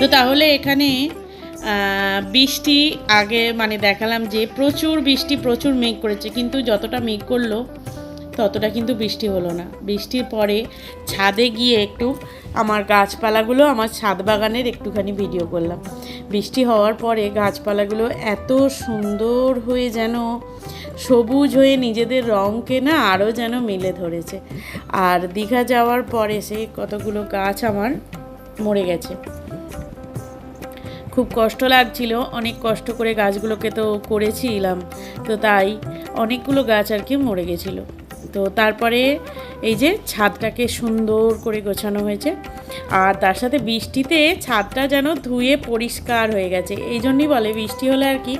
তো তাহলে এখানে বৃষ্টি আগে মানে দেখালাম যে প্রচুর বৃষ্টি, প্রচুর মেঘ করেছে, কিন্তু যতটা মেঘ করল, ততটা কিন্তু বৃষ্টি হলো না। বৃষ্টির পরে ছাদে গিয়ে একটু আমার গাছপালাগুলো, আমার ছাদ বাগানের একটুখানি ভিডিও করলাম। বৃষ্টি হওয়ার পরে গাছপালাগুলো এত সুন্দর হয়ে যেন সবুজ হয়ে নিজেদের রঙকে না আরও যেন মেলে ধরেছে। আর দীঘা যাওয়ার পরে সে কতগুলো গাছ আমার মরে গেছে। খুব কষ্ট লাগছিল, অনেক কষ্ট করে গাছগুলোকে তো করেছিলাম, তো তাই অনেকগুলো গাছ আর কি মরে গেছিল। তো তারপরে এই যে ছাদটাকে সুন্দর করে গোছানো হয়েছে, আর তার সাথে বৃষ্টিতে ছাদটা যেন ধুয়ে পরিষ্কার হয়ে গেছে, এই জন্যই বলে বৃষ্টি হলে আর কি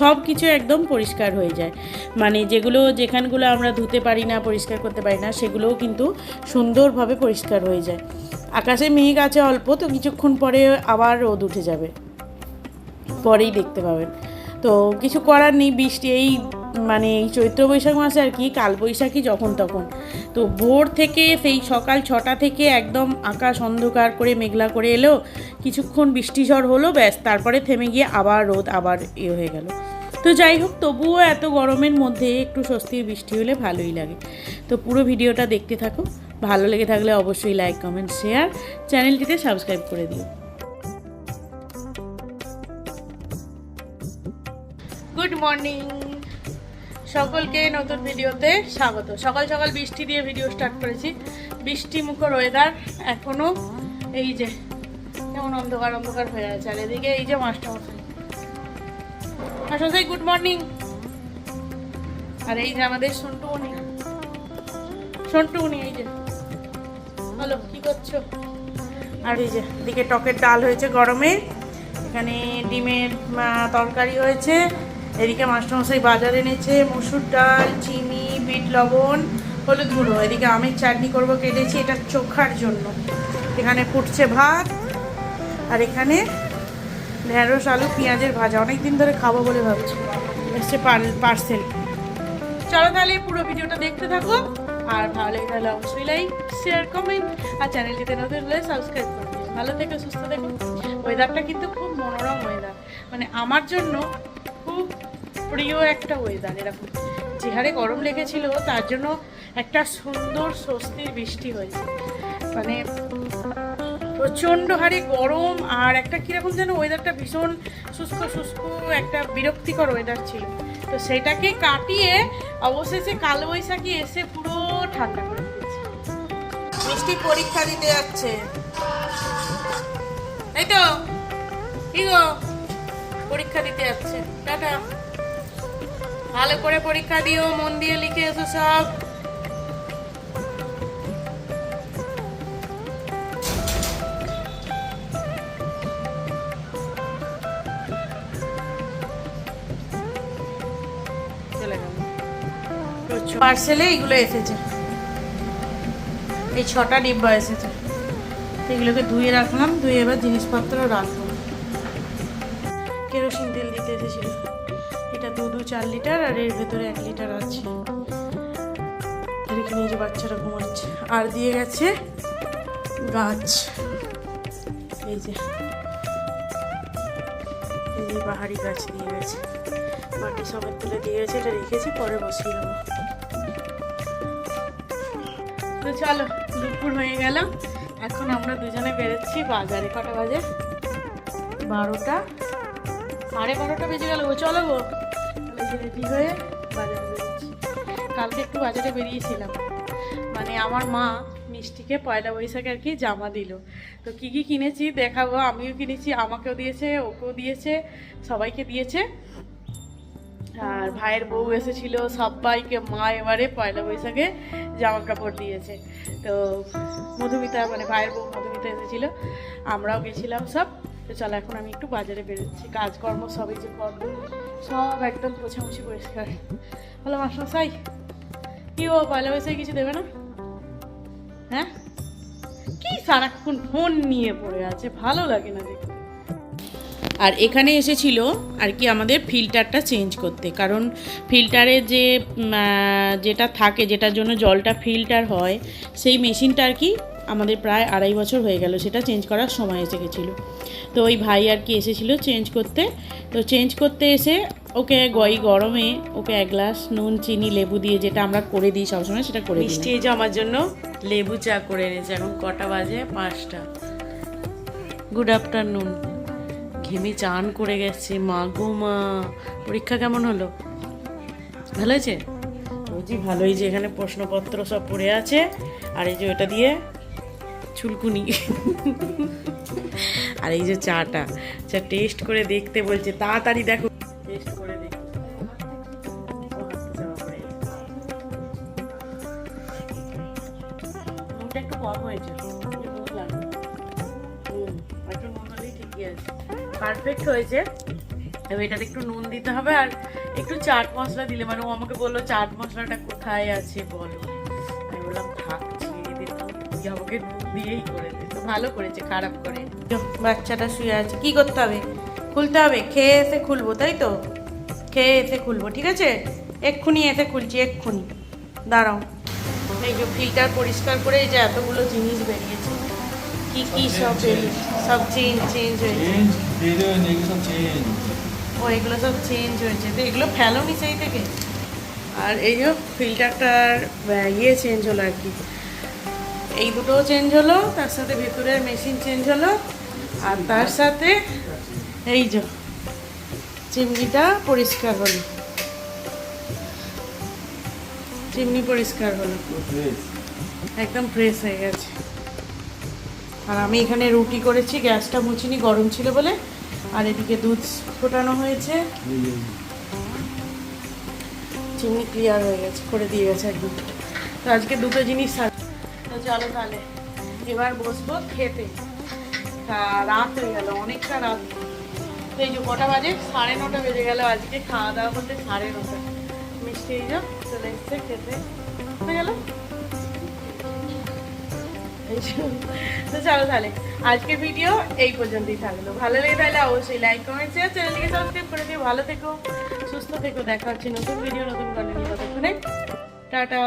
সব কিছু একদম পরিষ্কার হয়ে যায়। মানে যেগুলো, যেখানগুলো আমরা ধুতে পারি না, পরিষ্কার করতে পারি না, সেগুলোও কিন্তু সুন্দরভাবে পরিষ্কার হয়ে যায়। আকাশে মেঘ আছে অল্প, তো কিছুক্ষণ পরে আবার রোদ উঠে যাবে। পরেই দেখতে পাবেন। তো কিছু করার নেই, বৃষ্টি এই মানে এই চৈত্র বৈশাখ মাসে আর কি কালবৈশাখী যখন তখন। তো ভোর থেকে সেই সকাল ছটা থেকে একদম আকাশ অন্ধকার করে মেঘলা করে এলো, কিছুক্ষণ বৃষ্টি ঝড় হলো, ব্যাস, তারপরে থেমে গিয়ে আবার রোদ, আবার ইয়ে হয়ে গেল। তো যাই হোক, তবুও এত গরমের মধ্যে একটু স্বস্তির বৃষ্টি হলে ভালোই লাগে। তো পুরো ভিডিওটা দেখতে থাকো, ভালো লেগে থাকলে অবশ্যই লাইক কমেন্ট শেয়ার চ্যানেলটিতে সাবস্ক্রাইব করে দিও। গুড মর্নিং সকলকে নতুন ভিডিওতে স্বাগত। সকাল সকাল বৃষ্টি দিয়ে ভিডিও স্টার্ট করেছি। বৃষ্টি মুখর ওয়েদার এখনও এই যে কেমন অন্ধকার অন্ধকার হয়ে আছে। আর এদিকে এই যে মাস্টারমশাই। মাস্টারমশাই গুড মর্নিং আর এই যে আমাদের সন্টু উনি। সন্টু উনি, এই যে। হলো কি করছ? আর এই যে এদিকে টকের ডাল হয়েছে গরমে। এখানে ডিমের তরকারি হয়েছে। এদিকে মাস্টারমশাই বাজার এনেছে মসুর ডাল, চিনি, বিট লবণ, হলুদ গুঁড়ো। এদিকে আমের চাটনি করব কেটেছি, এটা চোখার জন্য। এখানে ফুটছে ভাত, আর এখানে ঢেঁড়স আলু, পেঁয়াজের ভাজা। অনেক দিন ধরে খাব বলে ভাবছি। এসছে পার্সেল চলো তাহলে পুরো ভিডিওটা দেখতে থাকো। আর ভালো লাগে তাহলে অবশ্যই লাইক শেয়ার কমেন্ট আর চ্যানেলটিতে নতুন হলে সাবস্ক্রাইব করে দিও। ভালো থেকে, সুস্থ থেকো। ওয়েদারটা কিন্তু খুব মনোরম ওয়েদার মানে আমার জন্য খুব প্রিয় একটা ওয়েদার এরকম। যে হারে গরম লেগেছিল, তার জন্য একটা সুন্দর স্বস্তির বৃষ্টি হয়েছে। মানে প্রচণ্ড হারে গরম, আর একটা কীরকম যেন ওয়েদারটা ভীষণ শুষ্ক শুষ্ক একটা বিরক্তিকর ওয়েদার ছিল। তো সেটাকে কাটিয়ে অবশেষে কালবৈশাখী এসে পুরো ঠান্ডা করে মিষ্টি পরীক্ষা দিতে যাচ্ছে। এই তো, কি গো? পরীক্ষা দিতে যাচ্ছে। টাটা। ভালো করে পরীক্ষা দিও, মন দিয়ে লিখে এসো সব। পার্সেলে এইগুলো এসেছে। এই ছটা ডিব্বা এসেছে। এগুলোকে ধুয়ে রাখলাম, ধুয়ে এবার জিনিসপত্র রাখব। কেরোসিন তেল দিতে এসেছিল। এটা দু দু চার লিটার আর এর ভেতরে এক লিটার আছে। নিয়ে যে বাচ্চারা ঘুমাচ্ছে। আর দিয়ে গেছে গাছ। এই যে। বাহারি গাছ দিয়ে গেছে। মাটি সমেত তুলে দিয়ে গেছে, এটা রেখেছি, পরে বসিয়ে দেবো। তো চলো, দুপুর হয়ে গেল। এখন আমরা দুজনে বেরোচ্ছি বাজারে। কটা বাজে? বারোটা, সাড়ে বারোটা বেজে গেল গো। চলো গো। রেডি হয়ে বাজারে কালকে একটু বাজারে বেরিয়েছিলাম। মানে আমার মা মিষ্টিকে পয়লা বৈশাখে আর কি জামা দিল। তো কি কি কিনেছি দেখাবো, আমিও কিনেছি, আমাকেও দিয়েছে, ওকেও দিয়েছে, সবাইকে দিয়েছে। আর ভাইয়ের বউ এসেছিল, সবাইকে মা এবারে পয়লা বৈশাখে জামা কাপড় দিয়েছে। তো মধুমিতা মানে ভাইয়ের বউ মধুমিতা এসেছিল, আমরাও গেছিলাম সব। তো চলো, এখন আমি একটু বাজারে বেরোচ্ছি। কাজকর্ম সবই যে করব সব একদম পোছামুছি পরিষ্কার। হলো মাস্টারমশাই, কি ও পয়লা বৈশাখে কিছু দেবে না? হ্যাঁ? কি সারাক্ষণ ফোন নিয়ে পড়ে আছে? ভালো লাগে না দেখতে। আর এখানে এসেছিল আর কি আমাদের ফিল্টারটা চেঞ্জ করতে, কারণ ফিল্টারে যে যেটা থাকে, যেটার জন্য জলটা ফিল্টার হয়, সেই মেশিনটা আর কি আমাদের প্রায় আড়াই বছর হয়ে গেল, সেটা চেঞ্জ করার সময় এসে গেছিল। তো ওই ভাই আর কি এসেছিল চেঞ্জ করতে। তো চেঞ্জ করতে এসে ওকে গই গরমে ওকে এক গ্লাস নুন, চিনি, লেবু দিয়ে যেটা আমরা করে দিই সবসময় সেটা করে মিষ্টি যে আমার জন্য লেবু চা করে এনেছে, এখন কটা বাজে? পাঁচটা। গুড আফটারনুন ঘেমে চান করে গেছে, মা গো মা। পরীক্ষা কেমন হলো? ভালো হয়েছে? বলছি ভালোই যে এখানে প্রশ্নপত্র সব পড়ে আছে, আর এই যে ওটা দিয়ে চুলকুনি। আর এই যে চাটা, চা টেস্ট করে দেখতে বলছে, তাড়াতাড়ি দেখো। টেস্ট করে একটু কম হয়েছে। একটু নুন হলেই ঠিকই আছে। পারফেক্ট হয়েছে। এবার এটাতে একটু নুন দিতে হবে আর একটু চাট মশলা দিলে মানে ও আমাকে বলল, চাট মশলাটা কোথায় আছে বলো? আমি বললাম, থাক, ছিঁড়ে দিতাম আমাকে দিয়েই করে দে ভালো করেছে খারাপ করে। বাচ্চাটা শুয়ে আছে। কি করতে হবে? খুলতে হবে খেয়ে এসে খুলবো তাই তো? খেয়ে এসে খুলবো ঠিক আছে? এক্ষুনি এসে খুলছি এক্ষুনি। দাঁড়াও। এই যে ফিল্টার পরিষ্কার করে এই যে এতগুলো জিনিস বেরিয়েছে কি কি সব বেরিয়েছে? সব চেঞ্জ চেঞ্জ হয়েছে। ও এগুলো সব চেঞ্জ হয়েছে। তো এগুলো ফেলো নি সেই থেকে? আর এই যে ফিল্টারটার ইয়ে চেঞ্জ হলো আর কি। এই দুটোও চেঞ্জ হলো, তার সাথে ভেতরের মেশিন চেঞ্জ হলো, আর তার সাথে এই যে চিমনিটা পরিষ্কার হলো। চিমনি পরিষ্কার হলো। একদম ফ্রেশ হয়ে গেছে। আর আমি এখানে রুটি করেছি, গ্যাসটা মুছিনি, গরম ছিল বলে। আর এদিকে দুধ ফোটানো হয়েছে। চিমনি ক্লিয়ার হয়ে গেছে, করে দিয়ে গেছে একদম। তো আজকে দুটো জিনিস চলো তাহলে। এবার বসবো খেতে। রাত হয়ে গেল, অনেকটা রাত। তো এই যে কটা বাজে? সাড়ে নটা বেজে গেল। আজকে খাওয়া দাওয়া করতে সাড়ে নটা। মিষ্টি এই চলে এসছে খেতে। হয়ে গেল? তো চলো তাহলে। আজকের ভিডিও এই পর্যন্তই থাকল। ভালো লেগে তাহলে অবশ্যই লাইক কমেন্ট শেয়ার চ্যানেলটিকে সাবস্ক্রাইব করে দিও ভালো থেকো, সুস্থ থেকো। দেখা হচ্ছে নতুন ভিডিও নতুন কন্টেন্ট ততক্ষণে। টাটা!